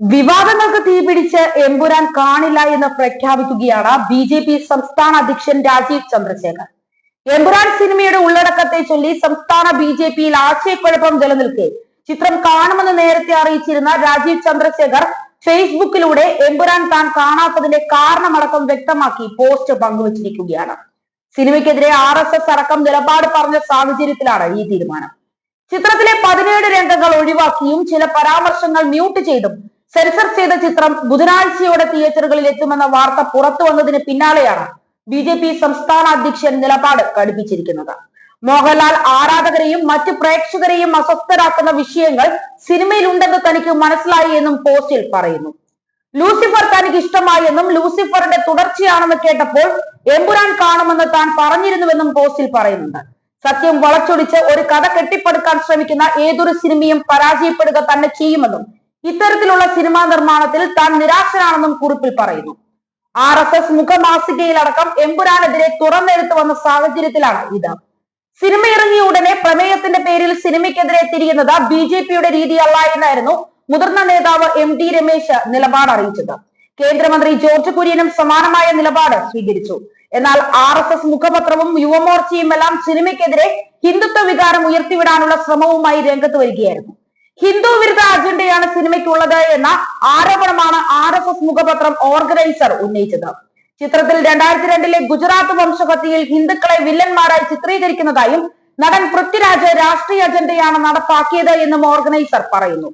വിവാദങ്ങൾക്ക് തീപിടിച്ച് എമ്പുരാൻ കാണില്ല എന്ന് പ്രഖ്യാപിക്കുകയാണ് ബി ജെ പി സംസ്ഥാന അധ്യക്ഷൻ രാജീവ് ചന്ദ്രശേഖർ. എമ്പുരാൻ സിനിമയുടെ ഉള്ളടക്കത്തെ ചൊല്ലി സംസ്ഥാന ബി ജെ പിയിൽ ആശയക്കുഴപ്പം നിലനിൽക്കെ ചിത്രം കാണുമെന്ന് നേരത്തെ അറിയിച്ചിരുന്ന രാജീവ് ചന്ദ്രശേഖർ ഫേസ്ബുക്കിലൂടെ എമ്പുരാൻ താൻ കാണാത്തതിന്റെ കാരണമടക്കം വ്യക്തമാക്കി പോസ്റ്റ് പങ്കുവച്ചിരിക്കുകയാണ്. സിനിമയ്ക്കെതിരെ ആർ എസ് എസ് അടക്കം നിലപാട് പറഞ്ഞ സാഹചര്യത്തിലാണ് ഈ തീരുമാനം. ചിത്രത്തിലെ പതിനേഴ് രംഗങ്ങൾ ഒഴിവാക്കിയും ചില പരാമർശങ്ങൾ മ്യൂട്ട് ചെയ്തും സെൻസർ ചെയ്ത ചിത്രം ബുധനാഴ്ചയോടെ തിയേറ്ററുകളിൽ എത്തുമെന്ന വാർത്ത പുറത്തു വന്നതിന് പിന്നാലെയാണ് ബി ജെ പി സംസ്ഥാന അധ്യക്ഷൻ നിലപാട് കടുപ്പിച്ചിരിക്കുന്നത് മോഹൻലാൽ ആരാധകരെയും മറ്റ് പ്രേക്ഷകരെയും അസ്വസ്ഥരാക്കുന്ന വിഷയങ്ങൾ സിനിമയിൽ ഉണ്ടെന്ന് തനിക്ക് മനസ്സിലായി എന്നും പോസ്റ്റിൽ പറയുന്നു. ലൂസിഫർ തനിക്ക് ഇഷ്ടമായി എന്നും ലൂസിഫറിന്റെ തുടർച്ചയാണെന്ന് കേട്ടപ്പോൾ എമ്പുരാൻ കാണുമെന്ന് താൻ പറഞ്ഞിരുന്നുവെന്നും പോസ്റ്റിൽ പറയുന്നുണ്ട്. സത്യം വളച്ചൊടിച്ച് ഒരു കഥ കെട്ടിപ്പടുക്കാൻ ശ്രമിക്കുന്ന ഏതൊരു സിനിമയും പരാജയപ്പെടുക തന്നെ ചെയ്യുമെന്നും ഇത്തരത്തിലുള്ള സിനിമാ നിർമ്മാണത്തിൽ താൻ നിരാശനാണെന്നും കുറിപ്പിൽ പറയുന്നു. ആർ എസ് എസ് മുഖമാസികയിലടക്കം എമ്പുരാനെതിരെ തുറന്നെടുത്തു വന്ന സാഹചര്യത്തിലാണ് ഇത്. സിനിമ ഇറങ്ങിയ ഉടനെ പ്രമേയത്തിന്റെ പേരിൽ സിനിമയ്ക്കെതിരെ തിരിയുന്നത് ബി ജെ പിയുടെ രീതിയല്ല എന്നായിരുന്നു മുതിർന്ന നേതാവ് എം ടി രമേശ് നിലപാട് അറിയിച്ചത്. കേന്ദ്രമന്ത്രി ജോർജ് കുര്യനും സമാനമായ നിലപാട് സ്വീകരിച്ചു. എന്നാൽ ആർ എസ് എസ് മുഖപത്രവും യുവമോർച്ചയും എല്ലാം സിനിമയ്ക്കെതിരെ ഹിന്ദുത്വ വികാരം ഉയർത്തിവിടാനുള്ള ശ്രമവുമായി രംഗത്ത് വരികയായിരുന്നു. ഹിന്ദു വിരുദ്ധ അജണ്ടയാണ് സിനിമയ്ക്കുള്ളത് എന്ന ആരോപണമാണ് ആർ എസ് എസ് മുഖപത്രം ഓർഗനൈസർ ഉന്നയിച്ചത്. ചിത്രത്തിൽ രണ്ടായിരത്തി രണ്ടിലെ ഗുജറാത്ത് വംശഹത്യയിൽ ഹിന്ദുക്കളെ വില്ലന്മാരായി ചിത്രീകരിക്കുന്നതായും നടൻ പൃഥ്വിരാജ് രാഷ്ട്രീയ അജണ്ടയാണ് നടപ്പാക്കിയത് എന്നും ഓർഗനൈസർ പറയുന്നു.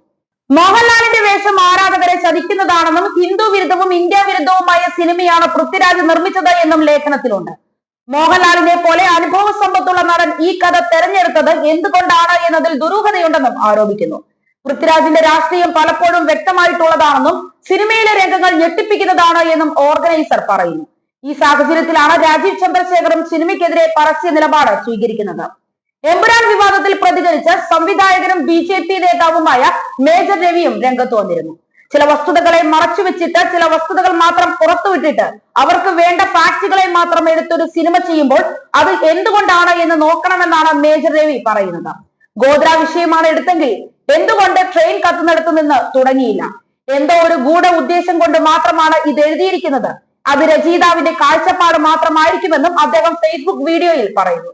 മോഹൻലാലിന്റെ വേഷം ആരാധകരെ ചതിക്കുന്നതാണെന്നും ഹിന്ദു വിരുദ്ധവും ഇന്ത്യ വിരുദ്ധവുമായ സിനിമയാണ് പൃഥ്വിരാജ് നിർമ്മിച്ചത് എന്നും ലേഖനത്തിലുണ്ട്. മോഹൻലാലിനെ പോലെ അനുഭവ സമ്പത്തുള്ള നടൻ ഈ കഥ തെരഞ്ഞെടുത്തത് എന്തുകൊണ്ടാണ് എന്നതിൽ ദുരൂഹതയുണ്ടെന്നും ആരോപിക്കുന്നു. പൃഥ്വിരാജിന്റെ രാഷ്ട്രീയം പലപ്പോഴും വ്യക്തമായിട്ടുള്ളതാണെന്നും സിനിമയിലെ രംഗങ്ങൾ ഞെട്ടിപ്പിക്കുന്നതാണ് എന്നും ഓർഗനൈസർ പറയുന്നു. ഈ സാഹചര്യത്തിലാണ് രാജീവ് ചന്ദ്രശേഖറും സിനിമയ്ക്കെതിരെ പരസ്യ നിലപാട് സ്വീകരിക്കുന്നത്. എമ്പുരാൻ വിവാദത്തിൽ പ്രതികരിച്ച് സംവിധായകനും ബി ജെ പി നേതാവുമായ മേജർ രവിയും രംഗത്ത് വന്നിരുന്നു. ചില വസ്തുതകളെ മറച്ചുവെച്ചിട്ട് ചില വസ്തുതകൾ മാത്രം പുറത്തുവിട്ടിട്ട് അവർക്ക് വേണ്ട ഫാക്ടുകളെ മാത്രം എടുത്തൊരു സിനിമ ചെയ്യുമ്പോൾ അത് എന്തുകൊണ്ടാണ് എന്ന് നോക്കണമെന്നാണ് മേജർ രവി പറയുന്നത്. ഗോദ്ര വിഷയമാണ് എടുത്തെങ്കിൽ എന്തുകൊണ്ട് ട്രെയിൻ കത്തുന്നിടത്തു നിന്ന് തുടങ്ങിയില്ല? എന്തോ ഒരു ഗൂഢ ഉദ്ദേശം കൊണ്ട് മാത്രമാണ് ഇത് എഴുതിയിരിക്കുന്നത്. അത് രചയിതാവിന്റെ കാഴ്ചപ്പാട് മാത്രമായിരിക്കുമെന്നും അദ്ദേഹം ഫേസ്ബുക്ക് വീഡിയോയിൽ പറയുന്നു.